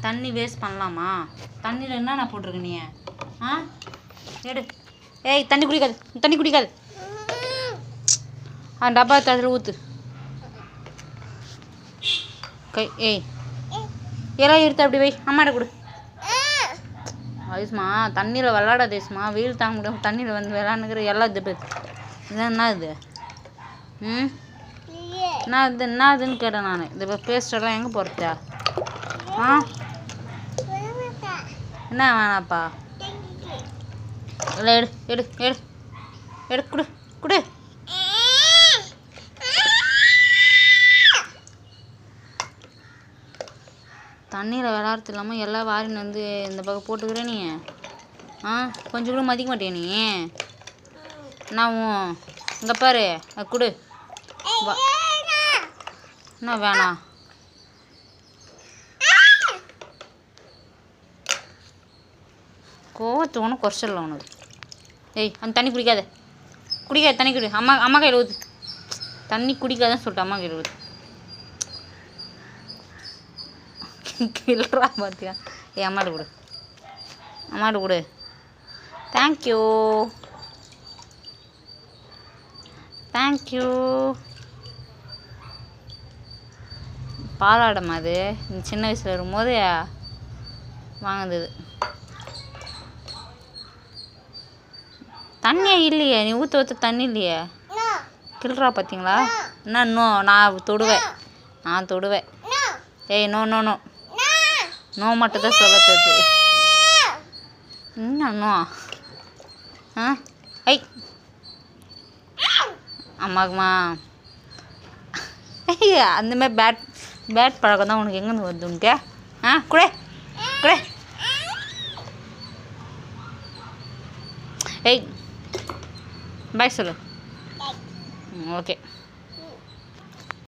தண்ணி வேஸ்ட் பண்ணலாமா? தண்ணியில் என்னண்ணா போட்டிருக்க நீ? ஆ? எடு. ஏய் தண்ணி குடிக்காது. தண்ணி குடிக்காது. ஆ டப்பா அதில் ஊற்று கை ஏய். எல்லாம் எடுத்து அப்படி வை. அம்மாட்ட கொடு. ஐஸ்மா தண்ணியில் விளாடாத ஐஸ்மா. வெயில் தாங்க முடியாம தண்ணியில் வந்து விளாண்டுக்கிற எல்லாம் இது இதான் என்ன இது? ம்? என்ன இது? என்ன இதுன்னு கேட்டேன் நான். இது பேஸ்டெல்லாம் எங்கே போகிறதா ஆ? என்ன வேணாப்பா இல்லை எடு எடு எடு. எடு கொடு கொடு. தண்ணியில் விளாட்றது இல்லாமல் எல்லாம் வாரின்னு வந்து இந்த பக்கம் போட்டுக்கிற நீ. ஆ கொஞ்சம் கூட மதிக்க மாட்டேன் நீ? நான் இங்கே பாரு கொடு. வா. என்ன வேணாம்? கோவத்து ஒன்றும் குறைச்சிடல உனக்கு. ஏய் அந்த தண்ணி குடிக்காத. குடிக்காத தண்ணி குடி. அம்மா அம்மா கையில் ஊது தண்ணி குடிக்காதன்னு சொல்லிட்டு அம்மா கையில் ஊது கிள்றா பார்த்தியா ஏ அம்மாட்ட கொடு. அம்மாட்ட கொடு. தேங்க்யூ தேங்க்யூ பாலாடம் அது சின்ன வயசில் இருக்கும்போது வாங்கினது. தண்ணியே இல்லையே நீ ஊற்ற ஊற்ற தண்ணி இல்லையே? கிள்றா பார்த்தீங்களா என்ன இன்னும் நான் தொடுவேன். நான் தொடுவேன். ஏய் நோ நோ நோ. நோ மட்டும் தான் சொல்ல தெரியுது என்ன நோ? ஆ? ஐ. அம்மாக்குமா. ஐயா அந்தமாதிரி பேட் பேட் பழக்கம் தான் உனக்கு எங்கேருந்து வருது உனக்கு? ஆ குடே. குடே. ஏய் பாய் சொல்லு ஓகே